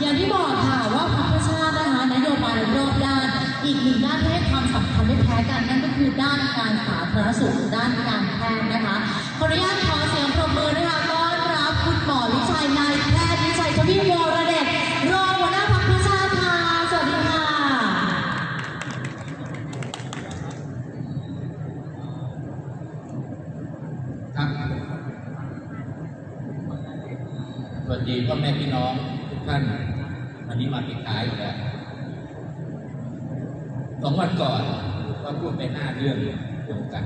อย่างที่บอกค่ะว่าพรรคชาตินะคะนโยบายรอบด้าน อีกหนึ่งด้านที่ให้ความสำคัญไม่แพ้กันนั่นก็คือด้านการสาธารณสุขด้านการแพทย์นะคะขออนุญาตขอเสียงปรบมือนะคะต้อนรับคุณหมอวิชัยนายแพทย์วิชัยทวีวรเดชรองหัวหน้าพรรคชาติค่ะสวัสดีค่ะครับสวัสดีพ่อแม่พี่น้องทุกท่าน วันนี้มาปิดท้ายอยู่แล้วสองวันก่อนก็พูดไปหน้าเรื่องเดียวกัน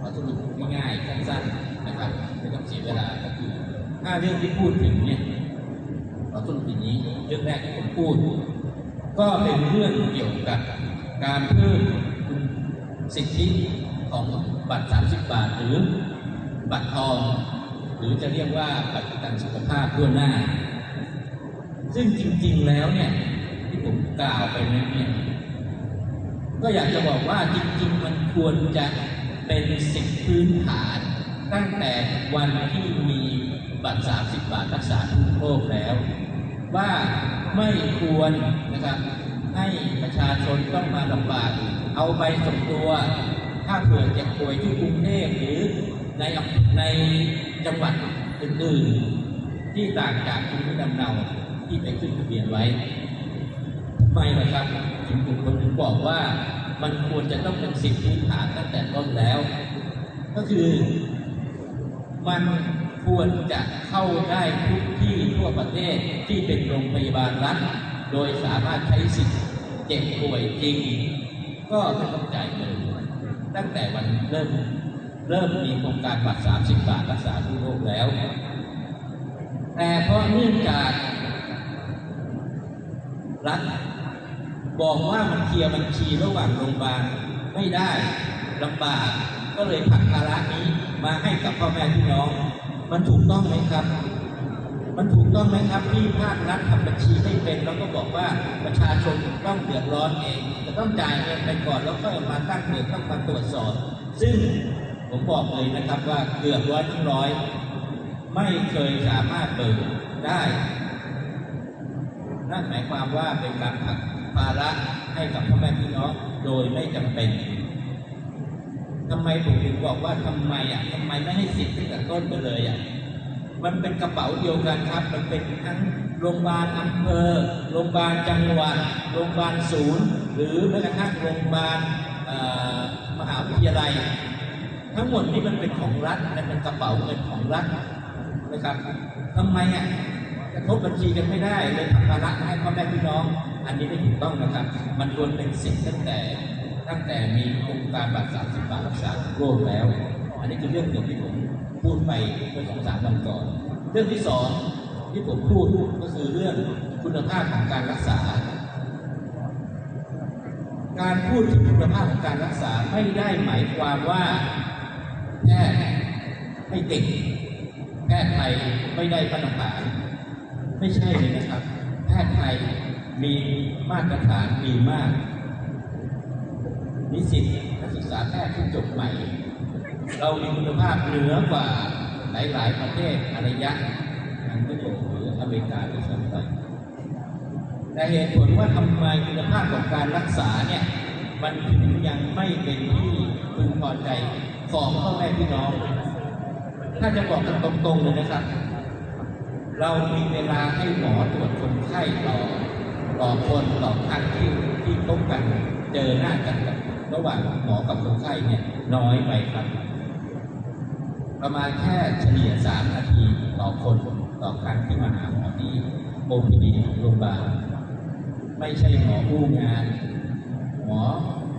ขอสรุปง่ายๆสั้นๆนะครับไม่ต้องเสียเวลาก็คือห้า เรื่องที่พูดถึงเนี่ยขอสรุปอย่างนี้เรื่องแรกที่ผมพูด ก็เป็นเรื่องเกี่ยวกับการเพิ่มสิทธิของบัตร 30 บาท หรือบัตรทอง หรือจะเรียกว่าบัตรประกันสุขภาพทั่วหน้า ซึ่งจริง ๆ แล้วเนี่ยที่ผมกล่าวไปนั้นเนี่ยก็อยากจะบอกว่าจริง ๆ มันควรจะเป็นสิทธิพื้นฐานตั้งแต่วันที่มี บัตร 30 บาทรักษาทุกโรคแล้ว ว่าไม่ควรนะครับให้ประชาชนต้องมาลำบากเอาไปส่งตัว ถ้าเผื่อจ็บป่วยที่กรุงเทพหรือในในจังหวัดอื่นๆที่ต่างจากภูมิลำเนาที่ไปขึ้นทะเบียนไว้ทำไมล่ะครับถึงผมถึงบอกว่ามันควรจะต้องเป็นสิทธิพื้นฐานตั้งแต่ต้นแล้ว ก็คือมัน ควรจะเข้าได้ทุกที่ทั่วประเทศที่เป็นโรงพยาบาลรัฐ โดยสามารถใช้สิทธิ์เจ็บป่วยจริง ก็ไม่ต้องจ่ายเงินตั้งแต่วันเริ่มเริ่มมีโครงการบัตร30 บาทรักษาทุกโรคแล้ว แต่เพราะเนื่องจากรัฐบอกว่ามันเคลียร์บัญชีระหว่างโรงพยาบาลไม่ได้ลำบากก็เลยผักภาระนี้มาให้กับพ่อแม่พี่น้อง มันถูกต้องไหมครับ มันถูกต้องไหมครับที่ภาครัฐทำบัญชีไม่เป็นแล้วก็บอกว่าประชาชนต้องเดือดร้อนเองจะต้องจ่ายเงินไปก่อนแล้วค่อยมาตั้งเงินต้องมาตรวจสอบ ซึ่งผมบอกเลยนะครับว่าเกือบร้อยทั้งร้อย ไม่เคยสามารถเบิกได้นั่นหมายความว่าเป็นการผลักภาระให้กับพ่อแม่พี่น้องโดยไม่จำเป็น ทำไมผมถึงบอกว่าทำไมอะทำไมไม่ให้สิทธิ์ตั้งแต่ต้นไปเลยอะมันเป็นกระเป๋าเดียวกันครับ มันเป็นทั้งโรงพยาบาลอำเภอโรงพยาบาลจังหวัดโรงพยาบาลศูนย์ หรือแม้กระทั่งโรงพยาบาลมหาวิทยาลัย ทั้งหมดนี้มันเป็นของรัฐมันเป็นกระเป๋าเงินของรัฐนะครับทำไมอะกระทบบัญชีกันไม่ได้เลยทำภาระให้พ่อแม่พี่น้อง อันนี้ไม่ถูกต้องนะครับ มันควรเป็นสิทธิ์ตั้งแต่ ตั้งแต่มีโครงการบัตร30บาทรักษาโรคแล้ว อันนี้คือเรื่องหนึ่งที่ผมพูดไปเมื่อสองสามวันก่อน เรื่องที่สองที่ผมพูดก็คือเรื่องคุณภาพของการรักษา การพูดถึงคุณภาพของการรักษาไม่ได้หมายความว่าแพทย์ไม่เก่งแพทย์ไทยไม่ได้มาตรฐานไม่ใช่เลยนะครับ แพทย์ไทยมีมาตรฐานดีมาก นิสิตนักศึกษาแพทย์ที่จบใหม่ เรามีคุณภาพเหนือกว่าหลายๆประเทศอารยะทางยุโรปหรืออเมริกาด้วยซ้ำไปแต่เหตุผลว่าทำไมคุณภาพของการรักษาเนี่ยมันถึงยังไม่เป็นที่พึงพอใจของพ่อแม่พี่น้อง ถ้าจะบอกกันตรงๆเลยนะครับ เรามีเวลาให้หมอตรวจคนไข้ต่อต่อคนต่อครั้งที่ที่พบกันเจอหน้ากันกับ ระหว่างหมอกับคนไข้เนี่ยน้อยไปครับ ประมาณแค่เฉลี่ยสามนาทีต่อคนต่อครั้งที่มาหาหมอที่โอพีดีของโรงพยาบาลไม่ใช่หมอผู้งาน หมอ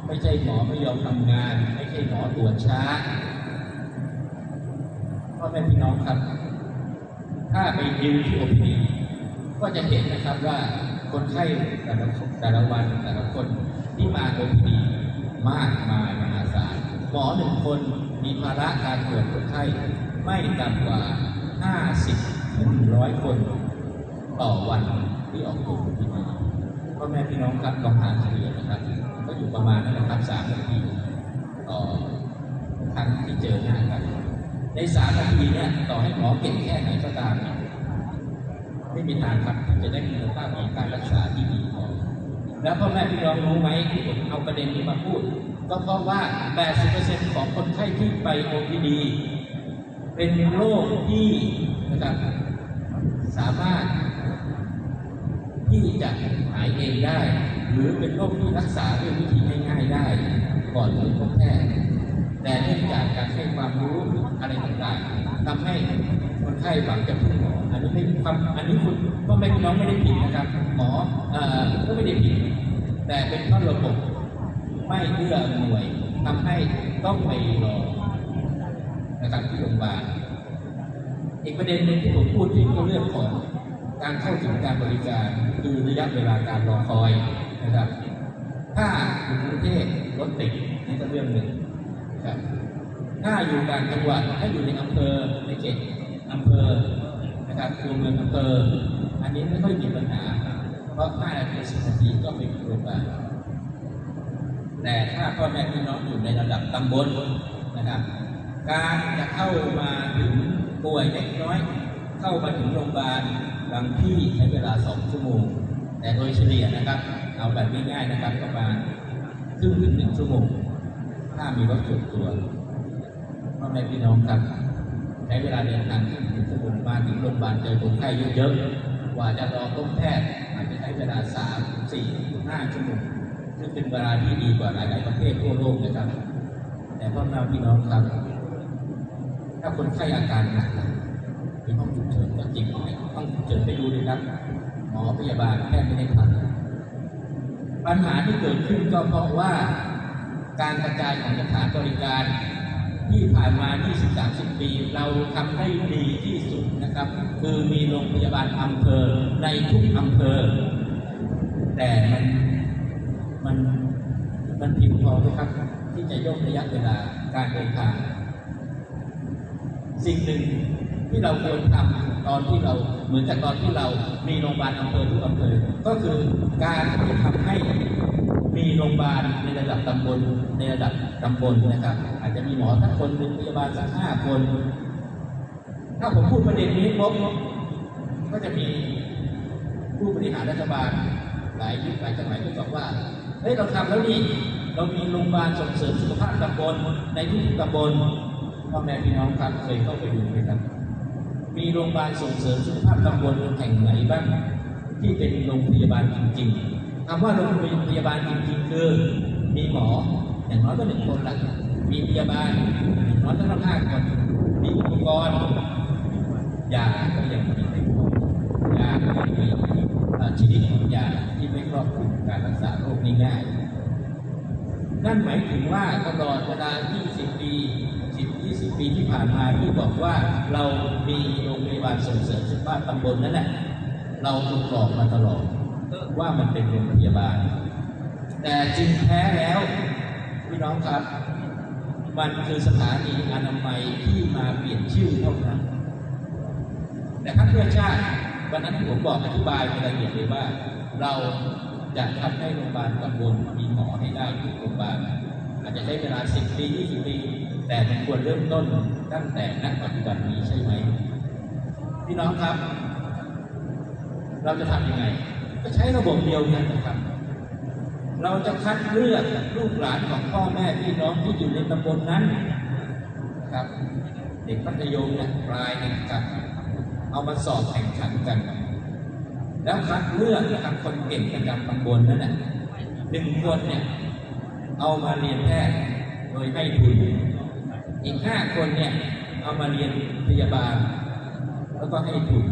ไม่ใช่หมอไม่ยอมทำงาน ไม่ใช่หมอตรวจช้าพ่อแม่พี่น้องครับ ถ้าไปดิวที่โอพีก็จะเห็นนะครับว่าคนไข้แต่ละแต่ละวันแต่ละคนที่มาโอพีดี มากมายมหาศาลหมอหนึ่งคนมีภาระการตรวจคนไข้ไม่ต่ำกว่า 50ถึง100 คนต่อวันที่ออกตรวจโอพีพ่อแม่พี่น้องครับลองหารเฉลี่ยนะครับ ก็อยู่ประมาณนั้นนะครับสามนาทีต่อครั้งที่เจอหน้ากัน ในสามนาทีเนี่ยต่อให้หมอเก่งแค่ไหนก็ตาม ไม่มีทางครับที่จะได้คุณภ แล้วพ่อแม่พี่น้องรู้ไหมที่ผมเอาประเด็นนี้มาพูด ก็เพราะว่า 80%ของคนไข้ที่ไป OPD เป็นโรคที่นะครับสามารถที่จะหายเองได้ หรือเป็นโรคที่รักษาด้วยวิธีง่ายๆได้ ก่อนไปพบแพทย์แต่เนื่องจากการให้ความรู้อะไรต่างๆทำให้คนไข้หวังจะพึ่งหมออันนี้ไม่ความอันนี้คุณ พ่อแม่พี่น้องไม่ได้ผิดนะครับ หมอก็ไม่ได้ผิด แต่เป็นเพราะระบบไม่เอื้ออำนวยทำให้ต้องไปรอนะครับที่โรงพยาบาลอีกประเด็นหนึ่งที่ผมพูดถึงก็เรื่องของการเข้าถึงการบริการคือระยะเวลาการรอคอยนะครับ ถ้าอยู่กรุงเทพรถติดนี่ก็เรื่องหนึ่งครับถ้าอยู่ต่างจังหวัดถ้าอยู่ในอำเภอในเขตอำเภอ นะครับตัวเมืองอำเภออันนี้ไม่ค่อยมีปัญหา เพราะ5นาที10นาทีก็ไปโรงพยาบาลแต่ถ้าพ่อแม่พี่น้องอยู่ในระดับตำบลนะครับ การจะเข้ามาถึงป่วยเล็กน้อย เข้ามาถึงโรงพยาบาลบางที่ใช้เวลาสองชั่วโมง แต่โดยเฉลี่ยนะครับ เอาแบบง่ายๆนะครับประมาณครึ่งถึงหนึ่งชั่วโมง ถ้ามีรถส่วนตัวพ่อแม่พี่น้องครับ ใช้เวลาเดินทางครึ่ถึงหนึ่วโมาถึงโรงพยาบาลเจอคนไข้เยอะๆกว่าจะรอพบแพทย์อาจจะใช้เวลาสามสี่ห้าชั่วโมงซึ่งเป็นเวลาที่ดีกว่าหลาย ๆ ประเทศทั่วโลกนะครับ แต่พ่อแม่พี่น้องครับ ถ้าคนไข้อาการหนักมีห้องฉุกเฉินก็จริงห้องฉุกเฉินไปดูเลยครับ หมอพยาบาลแพทย์ไม่ได้ทันปัญหาที่เกิดขึ้นก็เพราะว่าการกระจายของสถานบริการ ที่ผ่านมา 20-30 ปี เราทำได้ดีที่สุดนะครับ คือมีโรงพยาบาลอำเภอในทุกอำเภอ แต่มันมันมันเพียงพอไหมครับ ที่จะย่นระยะเวลาการเดินทาง สิ่งหนึ่งที่เราควรทำตอนที่เราเหมือนกับตอนที่เรามีโรงพยาบาลอำเภอทุกอำเภอ ก็คือการที่ทำให้ มีโรงพยาบาลในระดับตำบลในระดับตำบลนะครับ อาจจะมีหมอสักคนหนึ่งพยาบาลสักห้าคน ถ้าผมพูดประเด็นนี้ปุ๊บก็จะมีผู้บริหารรัฐบาลหลายยุคหลายสมัยก็บอกว่าเฮ้ยเราทำแล้วนี่เรามีโรงพยาบาลส่งเสริมสุขภาพตำบลในทุกตำบลพ่อแม่พี่น้องครับเคยเข้าไปดูไหมครับ มีโรงพยาบาลส่งเสริมสุขภาพตำบลแห่งไหนบ้างที่เป็นโรงพยาบาลจริงๆ คำว่าโรงพยาบาลจริงๆคือมีหมออย่างน้อยก็หนึ่งคนละมีพยาบาลอย่างน้อยก็ต้องห้าคนมีอุปกรณ์ยาก็ยังมีอยาก็ยังมีชนิดของยาที่ไม่ครอบคลุมการรักษาโรคง่ายๆนั่นหมายถึงว่าตลอดเวลา 20 ปี 10 20 ปีที่ผ่านมาที่บอกว่าเรามีโรงพยาบาลส่งเสริมสุขภาพตำบลนั่นแหละเราถูกหลอกมาตลอด ว่ามันเป็นโรงพยาบาล แต่จริงแท้แล้วพี่น้องครับ มันคือสถานีอนามัยที่มาเปลี่ยนชื่อเท่านั้น แต่พรรคเพื่อชาติวันนั้นผมบอกอธิบายในรายละเอียดเลยว่า เราจะทำให้โรงพยาบาลตำบลมีหมอให้ได้ทุกโรงพยาบาลอาจจะใช้เวลา 10 ปี 20 ปี แต่มันควรเริ่มต้นตั้งแต่ณปัจจุบันนี้ใช่ไหม พี่น้องครับ เราจะทำยังไง ก็ใช้ระบบเดียวกันนะครับ เราจะคัดเลือกลูกหลานของพ่อแม่พี่น้องที่อยู่ในตำบลนั้นนะครับเด็กมัธยมเนี่ยปลายเนี่ยนะครับเอามาสอบแข่งขันกัน แล้วคัดเลือกนะครับคนเก่งประจำตำบลนั่นแหละหนึ่งคนเนี่ยเอามาเรียนแพทย์โดยให้ทุนอีกห้าคนเนี่ยเอามาเรียนพยาบาล แล้วก็ให้ทุน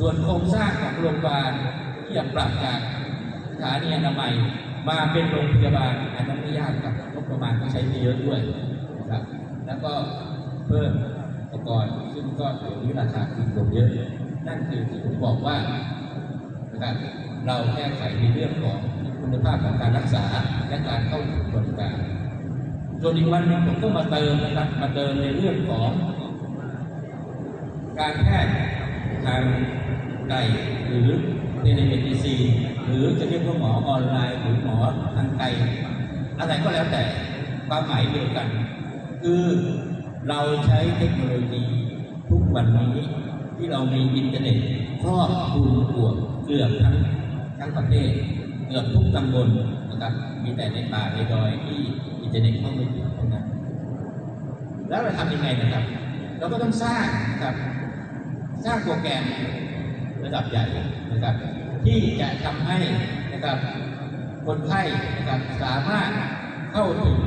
ส่วนโครงสร้างของโรงพยาบาลที่จะปรับจากสถานีอนามัยมาเป็นโรงพยาบาลอันนั้นไม่ยากครับงบประมาณก็ใช้ไม่เยอะด้วยนะครับแล้วก็เพิ่มอุปกรณ์ซึ่งก็เดี๋ยวนี้ราคาขึ้นลงเยอะนั่นคือที่ผมบอกว่านะครับเราแก้ไขในเรื่องของคุณภาพของการรักษาและการเข้าถึงบริการส่วนอีกวันหนึงผมก็มาเติมนะครับมาเติมในเรื่องของ การแพทย์ทาง ไกลหรือเทเลเมดิซีหรือจะเรียกว่าหมอออนไลน์หรือหมอทางไกลอะไรก็แล้วแต่ความหมายเดียวกัน คือเราใช้เทคโนโลยีทุกวันนี้ที่เรามีอินเทอร์เน็ตครอบคลุมกวเกือบทั้งทั้งประเทศเกือบทุกตำบลนะครับมีแต่ในป่าในดอยที่อินเทอร์เน็ตเข้าไม่ถึงเท่านั้นแล้วเราทำยังไงนะครับ เราก็ต้องสร้างครับ สร้างโปรแกรม ระดับใหญ่นะครับ ที่จะทำให้นะครับคนไข้นะครับสามารถเข้าถึง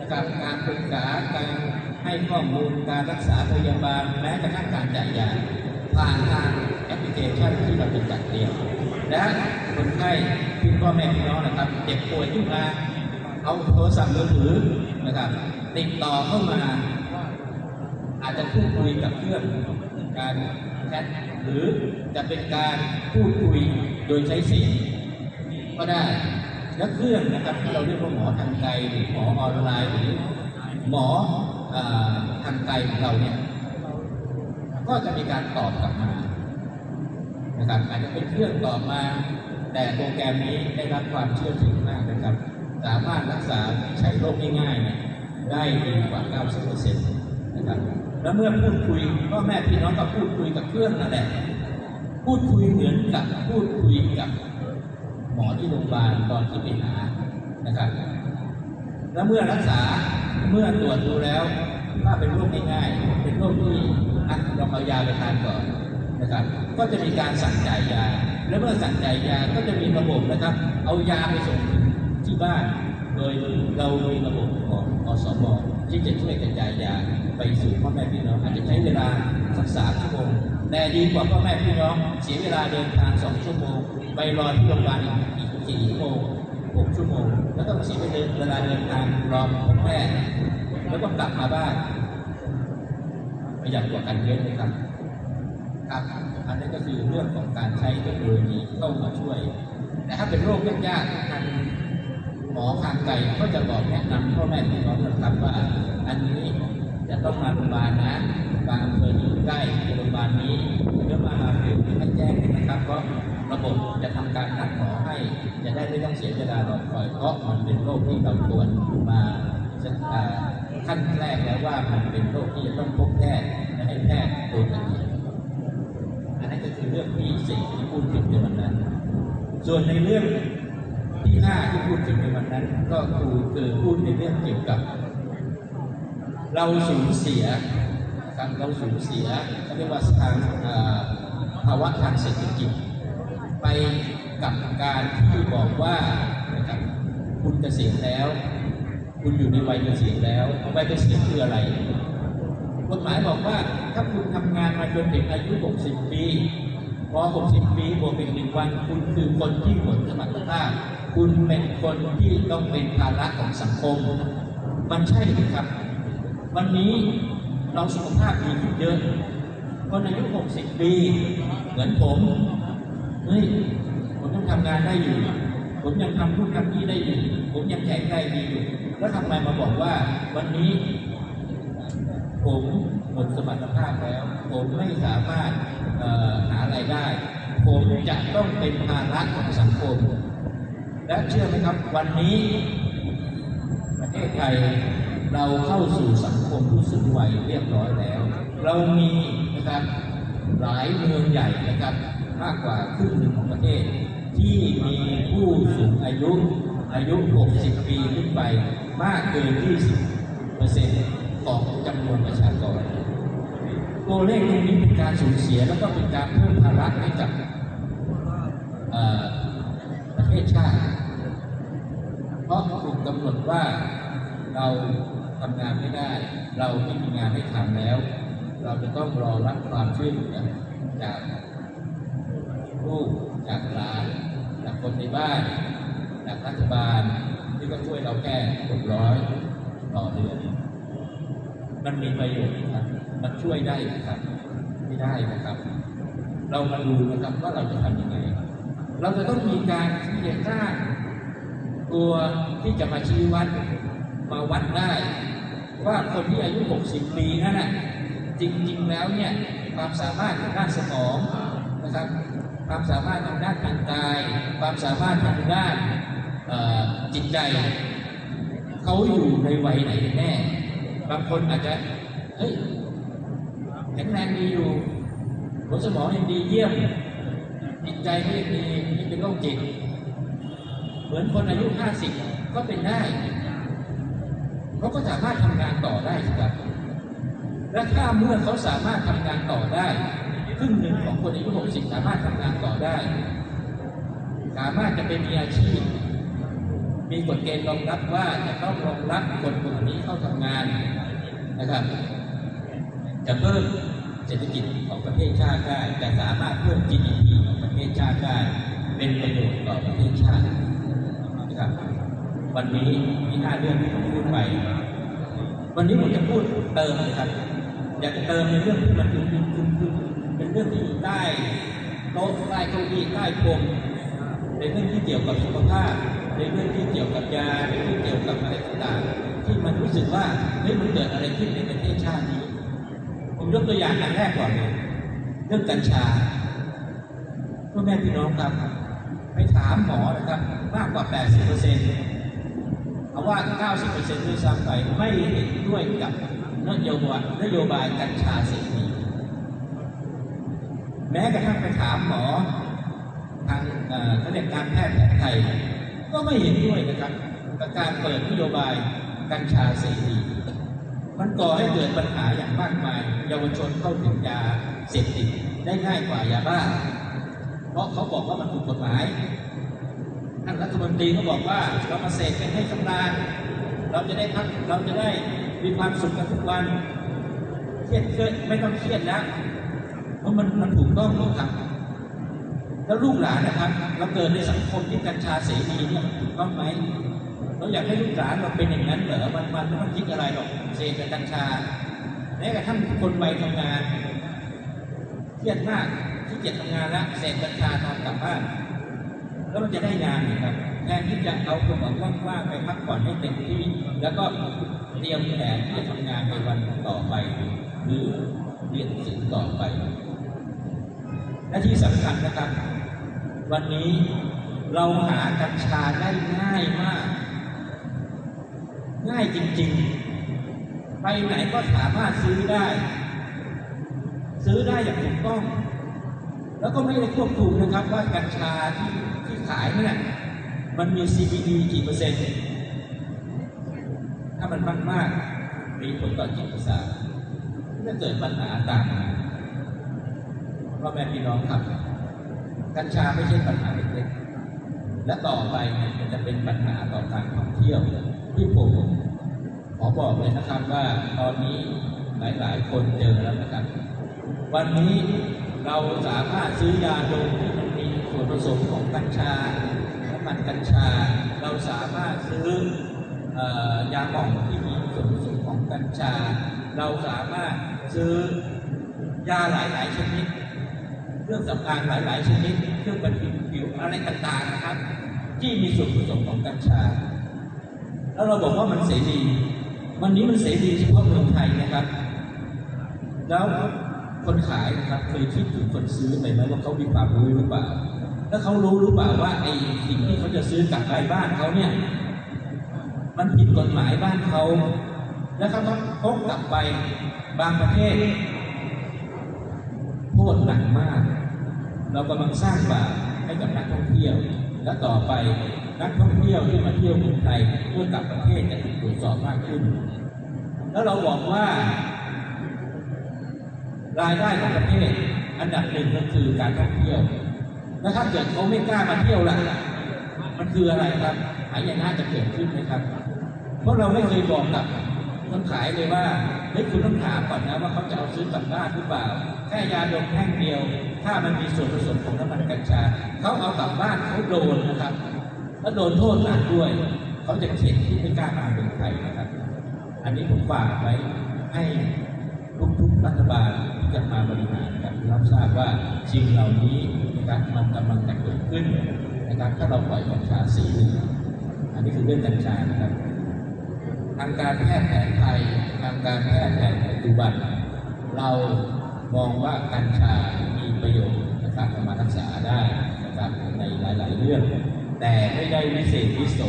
นะครับการปรึกษาการให้ข้อมูลการรักษาพยาบาลแม้กระทั่งการจ่ายยาผ่านทางแอปพลิเคชันที่เราจะจัดเตรียมและคนไข้พี่พ่อแม่พี่น้องนะครับเจ็บป่วยขึ้นมาเอาโทรศัพท์มือถือนะครับ ติดต่อเข้ามา อาจจะพูดคุยกับเพื่อน การแชทหรือจะเป็นการพูดคุยโดยใช้เสียงก็ได้และเครื่องนะครับที่เราเรียกว่าหมอทางไกลหรือหมอออนไลน์หรือหมอทางไกลของเราเนี่ยก็จะมีการตอบกลับมานะครับอาจจะเป็นเครื่องตอบมา แต่โปรแกรมนี้ได้รับความเชื่อถือมากนะครับ สามารถรักษาใช้โรคง่ายๆเนี่ยได้ดีกว่า 90% นะครับแล้วเมื่อพูดคุยพ่อแม่พี่น้องก็พูดคุยกับเครื่องนั่นแหละพูดคุยเหมือนกับพูดคุยกับหมอที่โรงพยาบาลตอนที่ไปหานะครับแล้วเมื่อรักษาเมื่อตรวจดูแล้วถ้าเป็นโรคง่ายๆเป็นโรคที่อะเราเอายาไปทานก่อนนะครับ ก็จะมีการสั่งจ่ายยา แล้วเมื่อสั่งจ่ายยาก็จะมีระบบนะครับ เอายาไปส่งที่บ้านโดยเรามีระบบของอสม ที่จะช่วยกระจายยาไปสู่พ่อแม่พี่น้องอาจจะใช้เวลาสักสามชั่วโมงแต่ดีกว่าพ่อแม่พี่น้องเสียเวลาเดินทางสองชั่วโมงไปรอที่โรงพยาบาลอีกสี่ชั่วโมงหกชั่วโมงแล้วต้องเสียเวลาเดินทางรอพบแพทย์แล้วก็กลับมาบ้านประหยัดกว่ากันเยอะเลยครับครับอันนี้ก็คือเรื่องของการใช้เทคโนโลยีเข้ามาช่วยแต่ถ้าเป็นโรคยากๆทาง มอทางไกลก็จะบอกแนะนำพ่อแม่พี่น้องนะครับว่า อันนี้จะต้องมาโรงพยาบาลนะบางอำเภออยู่ใกล้โรงพยาบาลนี้เมื่อมาถึงให้แจ้งนะครับเพราะระบบจะทำการนัดหมอให้ จะได้ไม่ต้องเสียเวลารอคอยเพราะมันเป็นโรคที่เราตรวจมาอ่าขั้นแรกแล้วว่ามันเป็นโรคที่จะต้องพบแพทย์และให้แพทย์ตรวจละเอียดอันนั้นก็คือเรื่องที่สี่ที่พูดถึงในวันนั้น ส่วนในเรื่อง ที่พูดถึงในวันนั้น ก็คือคือพูดในเรื่องเกี่ยวกับ เราสูญเสียนะครับเราสูญเสียเขาเรียกว่าทางภาวะทางเศรษฐกิจ ไปกับการที่บอกว่านะครับคุณเกษียณแล้ว คุณอยู่ในวัยเกษียณแล้ววัยเกษียณคืออะไรกฎหมายบอกว่าถ้าคุณทำงานมาจนถึงอายุ 60 ปีพอ 60 ปีบวกอีกหนึ่งวัน คุณคือคนที่หมดสมรรถภาพ คุณเป็นคนที่ต้องเป็นภาระของสังคม มันใช่ไหมครับ วันนี้เราสุขภาพดีขึ้นเยอะคนอายุ 60 ปี เหมือนผมเฮ้ยผมยังทำงานได้อยู่ ผมยังทำนู่นทำนี่ได้อยู่ ผมยังแข็งแรงดีอยู่ แล้วทำไมมาบอกว่า วันนี้ ผมหมดสมรรถภาพแล้ว ผมไม่สามารถเอ่อหารายได้ ผมจะต้องเป็นภาระของสังคม และเชื่อไหมครับวันนี้ ประเทศไทยเราเข้าสู่สังคมผู้สูงวัยเรียบร้อยแล้ว เรามีนะครับหลายเมืองใหญ่นะครับมากกว่าครึ่งหนึ่งของประเทศ ที่มีผู้สูงอายุอายุ 60 ปีขึ้นไปมากเกิน 20เปอร์เซ็นต์ของจำนวนประชากร ตัวเลขตรงนี้เป็นการสูญเสียแล้วก็เป็นการเพิ่มภาระให้กับประเทศชาติ เพราะถูกกำหนดว่าเราทำงานไม่ได้ เราไม่มีงานให้ทำแล้ว เราจะต้องรอรับความช่วยเหลือจากลูกจากหลานจากคนในบ้านจากรัฐบาลที่ก็ช่วยเราแค่หกร้อยต่อเดือน มันมีประโยชน์ครับ มันช่วยได้ครับไม่ได้นะครับ เรามาดูนะครับว่าเราจะทำยังไง เราจะต้องมีการที่จะสร้าง ตัวที่จะมาชี้วัดมาวัดได้ ว่าคนที่อายุ 60 ปีนั่นน่ะจริงๆแล้วเนี่ยความสามารถทางด้านสมองนะครับ ความสามารถทางด้านทางกาย ความสามารถทางด้านจิตใจเขาอยู่ในวัยไหนแน่บางคนอาจจะเฮ้ยแข็งแรงดีอยู่หัวสมองยังดีเยี่ยมจิตใจก็ยังดีนี่เป็นโรคจิต เหมือนคนอายุ50ก็เป็นได้เขาก็สามารถทำงานต่อได้ครับ และถ้าเมื่อเขาสามารถทำงานต่อได้ครึ่งหนึ่งของคนอายุ60สามารถทำงานต่อได้ สามารถจะไปมีอาชีพ มีกฎเกณฑ์รองรับว่าจะต้องรองรับคนกลุ่มนี้เข้าทำงานนะครับ จะเพิ่มเศรษฐกิจของประเทศชาติได้จะสามารถเพิ่ม GDP ของประเทศชาติได้ เป็นประโยชน์ต่อประเทศชาติ นะครับ วันนี้มีห้าเรื่องที่ผมพูดไป วันนี้ผมจะพูดเติมนะครับอยากจะเติมในเรื่องที่มันคือคือคือเป็นเรื่องที่อยู่ใต้โต๊ะใต้เก้าอี้ใต้พรมในเรื่องที่เกี่ยวกับสุขภาพ ในเรื่องที่เกี่ยวกับยาในเรื่องเกี่ยวกับอะไรต่างๆที่มันรู้สึกว่าเฮ้ยมันเกิดอะไรขึ้นในประเทศชาตินี้ ผมยกตัวอย่างอันแรกก่อนเลยเรื่องกัญชาพ่อแม่พี่น้องครับ ไปถามหมอนะครับ มากกว่า 80เอร์เซ็นต์เอาว่า 90เปอร์เซ็นต์ด้วยซ้ำไปไม่เห็นด้วยกับนโยบายนโยบายกัญชาเสรีแม้กระทั่งไปถามหมอทางเอ่อเขาเรียกการแพทย์แผนไทย ก็ไม่เห็นด้วยนะครับกับการเปิดนโยบายกัญชาเสรีมันก่อให้เกิดปัญหาอย่างมากมาย เยาวชนเข้าถึงยาเสพติดได้ง่ายกว่ายาบ้า เพราะเขาบอกว่ามันถูกกฎหมาย ท่านรัฐมนตรีก็บอกว่าเรามาเสพกันให้ชำนาญเราจะได้พักเราจะได้มีความสุขกันทุกวันเครียดเครียดไม่ต้องเครียดแล้วเพราะมันมันถูกต้องครับ แล้วลูกหลานนะครับ เราเกิดในสังคมที่กัญชาเสรีเนี่ยถูกต้องไหมเราอยากให้ลูกหลานเราเป็นอย่างนั้นเหรอมันมันไม่ต้องคิดอะไรหรอกเสพกัญชาแม้กระทั่งคนวัยทำงานเครียดมากที่เกียจทำงานแล้วเสพกัญชานอนกลับบ้าน แล้วมันจะได้งานไหมครับแทนที่จะเอาตัวแบบว่างๆไปพักผ่อนให้เต็มที่ แล้วก็เตรียมแผนที่จะทำงานในวันต่อไป หรือเรียนสือต่อไป และที่สำคัญนะครับ วันนี้เราหากัญชาได้ง่ายมาก ง่ายจริงๆ ไปไหนก็สามารถซื้อได้ ซื้อได้อย่างถูกต้อง แล้วก็ไม่ได้ควบคุมนะครับว่ากัญชาที่ ขายเนี่ย มันมี CBD กี่เปอร์เซ็นต์ ถ้ามันมากมากมีผลต่อจิตประสาทจะเกิดปัญหาต่ามมาพ่อแม่พี่น้องครับ กัญชาไม่ใช่ปัญหาเล็กๆ และต่อไปเนี่ยมันจะเป็นปัญหาต่อการท่องเที่ยวที่ผมขอบอกเลยนะครับว่าตอนนี้หลาย ๆ คนเจอแล้วนะครับ วันนี้เราสามารถซื้อยาดมที่มัน ส่วนผสมของกัญชาน้ำมันกัญชา เราสามารถซื้ออยาหม่องที่มีส่วนผสมของกัญชา เราสามารถซื้อยาหลาย ๆ ชนิด เครื่องสำอางหลาย ๆ ชนิด เครื่องประทินผิวอะไรต่าง ๆ นะครับ ที่มีส่วนผสมของกัญชา แล้วเราบอกว่ามันเสรี วันนี้มันเสรีเฉพาะเมืองไทยนะครับ แล้วคนขายนะครับเคยคิดถึงคนซื้อไหมไหมว่าเขามีความรู้หรือเปล่า แล้วเขารู้รือเปล่าว่าไอ้สิ่งที่เขาจะซื้อกลับไปบ้านเขาเนี่ย มันผิดกฎหมายบ้านเขา แล้วเขาต้องพกกลับไปบางประเทศโทษหนักมาก เรากำลังสร้างบาปให้กับนักท่องเที่ยว และต่อไปนักท่องเที่ยวที่มาเที่ยวเมืองไทยเมื่อกลับประเทศจะถูกตรวจสอบมากขึ้น แล้วเราบอกว่ารายได้ของประเทศอันดับหนึ่งก็คือการท่องเที่ยว แล้วถ้าเกิดเขาไม่กล้ามาเที่ยวล่ะ มันคืออะไรครับหายนะจะเกิดขึ้นไหมครับ เพราะเราไม่เคยบอกกับคนขายเลยว่าเฮ้ยคุณต้องถามก่อนนะว่าเขาจะเอาซื้อกลับบ้านหรือเปล่าแค่ยาดมแท่งเดียว ถ้ามันมีส่วนผสมของน้ำมันกัญชาเขาเอากลับบ้านเขาโดนนะครับแล้วโดนโทษหนักด้วย เขาจะเข็ดที่ไม่กล้ามาเมืองไทยนะครับ อันนี้ผมฝากไว้ให้ทุกๆรัฐบาลที่จะมาบริหารกับรับทราบว่าสิ่งเหล่านี้ รับมันกำลังจะเกิดขึ้นนะครับถ้าเราปล่อยกัญชาสีอันนี้คือเรื่องกัญชานะครับ ทางการแพทย์แผนไทยทางการแพทย์แผนปัจจุบัน เรามองว่ากัญชามีประโยชน์นะครับเอามารักษาได้นะครับในหลาย ๆ เรื่อง แต่ไม่ได้วิเศษวิโส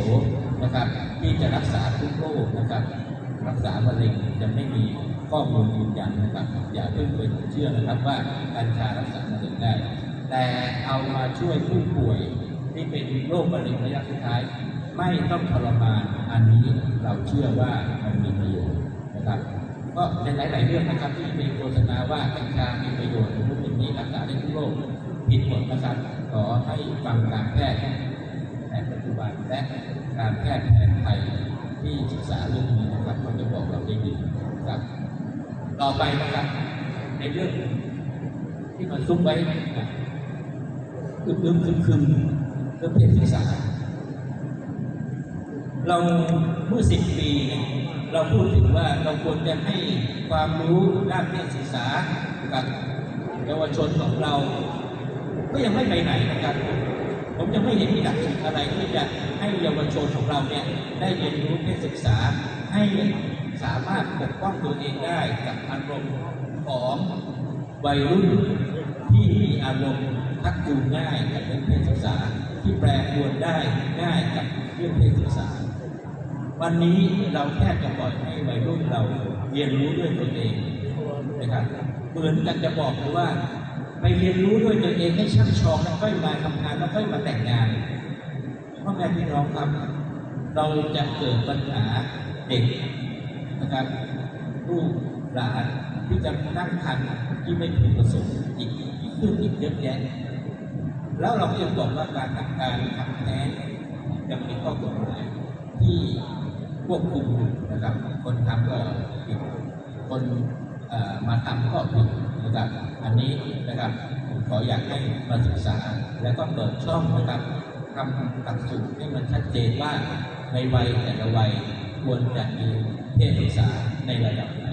นะครับที่จะรักษาทุกโรคนะครับ รักษามะเร็งจะไม่มีข้อมูลยืนยันนะครับ อย่าเพิ่งไปเชื่อนะครับว่ากัญชารักษามะเร็งได้ แต่เอามาช่วยผู้ป่วยที่เป็นโรคมะเร็งระยะสุดท้าย ไม่ต้องทรมานอันนี้เราเชื่อว่ามันมีประโยชน์นะครับก็ในหลาย ๆ เรื่องนะครับที่มีโฆษณาว่ากัญชามีประโยชน์อย่างนู้นอย่างนี้รักษาได้ทุกโรคผิดหมดนะครับขอให้ฟังการแพทย์แผนปัจจุบันและการแพทย์แผนไทยที่ศึกษาเรื่องนี้นะครับเขาจะบอกเราได้ดีนะครับต่อไปนะครับในเรื่องที่มันซุกไว้นะ อึมๆคึมๆเรื่องเพศศึกษาเราเมื่อสิบปีเนี่ยเราพูดถึงว่าเราควรจะให้ความรู้ด้านเพศศึกษากับเยาวชนของเรา ก็ยังไม่ไปไหนนะครับ ผมยังไม่เห็นมีหลักสูตรอะไรที่จะให้เยาวชนของเราเนี่ยได้เรียนรู้เพศศึกษาให้สามารถปกป้องตัวเองได้กับอารมณ์ของวัยรุ่นที่มีอารมณ์ ทักจูง่ายกับเรื่องเพศศึกษาที่แปรปรวนได้ง่ายกับเรื่องเพศศึกษา วันนี้เราแค่จะปล่อยให้วัยรุ่นเราเรียนรู้ด้วยตัวเองนะครับเหมือนกันจะบอกเลยว่าไปเรียนรู้ด้วยตัวเองให้ช่ำชองแล้วค่อยมาทำงานแล้วค่อยมาแต่งงานพ่อแม่พี่น้องครับ เราจะเกิดปัญหาเด็กนะครับลูกหลานที่จะนั่งคันที่ไม่ถูกประสงค์อีกอีกขึ้นอีกเยอะแยะ แล้วเราก็ยังบอกว่าการทำการทำแท้งยังมีข้อกฎหมายที่ควบคุมนะครับ คนทำก็ผิดคนมาทำก็ผิดนะครับ อันนี้นะครับผมขออยากให้มาศึกษาแล้วก็เปิดช่องนะครับทำหลักสูตรให้มันชัดเจนว่าในวัยแต่ละวัยควรจะมีเพศศึกษาในระดับไหน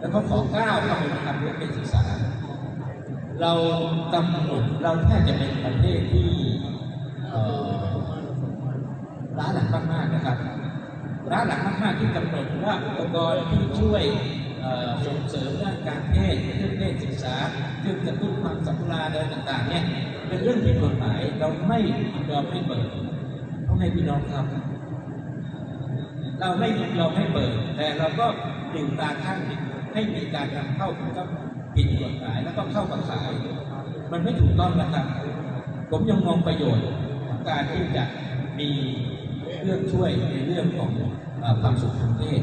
แล้วก็ขอก้าวเข้าไปทำเรื่องเพศศึกษา เรากำหนดเราแทบจะเป็นประเทศที่เอ่อล้าหลังมากๆนะครับล้าหลังมากๆที่กำหนดว่าอุปกรณ์ที่ช่วยส่งเสริมด้านการเพศเรื่องเพศศึกษาเรื่องกระตุ้นความสัมพันธ์อะไรต่างๆเนี่ยเป็นเรื่องผิดกฎหมายเราไม่ยอมให้เปิดเพราะให้พี่น้องครับ เราไม่ยินยอมให้เปิด แต่เราก็ดึงตาข้างให้มีการนำเข้าก็ ผิดกฎหมายแล้วก็เข้ามาขาย มันไม่ถูกต้องนะครับ ผมยังมองประโยชน์ของการที่จะมีเรื่องช่วยในเรื่องของความสุขทางเพศ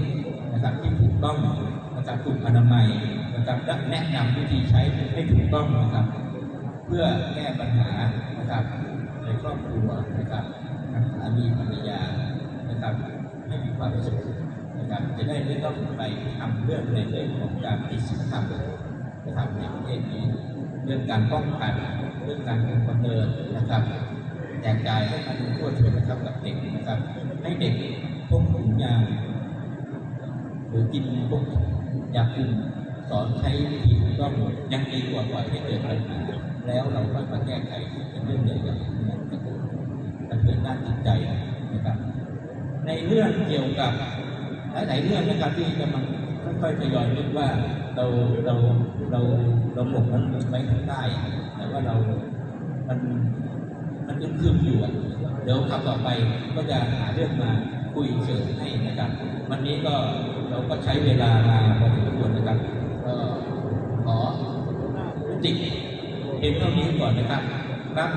นะครับที่ถูกต้องนะครับถูกอนามัยนะครับและแนะนำวิธีใช้ให้ถูกต้องนะครับ เพื่อแก้ปัญหานะครับ ในครอบครัวนะครับสามีภรรยานะครับให้มีความสุขนะครับจะได้ไม่ต้องไปทำเรื่องในเรื่องของการติดสินธรรม นะครับในประเทศนี้เรื่องการป้องกันเรื่องการคุมกำเนิดนะครับแจกจ่ายให้มันทั่วถึงนะครับกับเด็กนะครับ ให้เด็กพกถุงยางหรือกินพวกยาคุมสอนใช้วิธีถูกต้องยังดีกว่าปล่อยให้เกิดปัญหาแล้วเราค่อยมาแก้ไขเป็นเรื่องใหญ่ๆนั้นกระตุ้นกระเทือนด้านจิตใจนะครับ ในเรื่องเกี่ยวกับหลายๆเรื่องนะครับที่กำลังค่อยๆทยอยนึกว่า เราเราเราเราหมกมันไว้ข้างใต้แต่ว่าเรามันมันอึมครึมอยู่เดี๋ยวคำต่อไปก็จะหาเรื่องมาคุยเสริมให้นะครับ วันนี้ก็เราก็ใช้เวลามาพอสมควรนะครับก็ขอติเพียงเท่านี้ก่อนนะครับครับ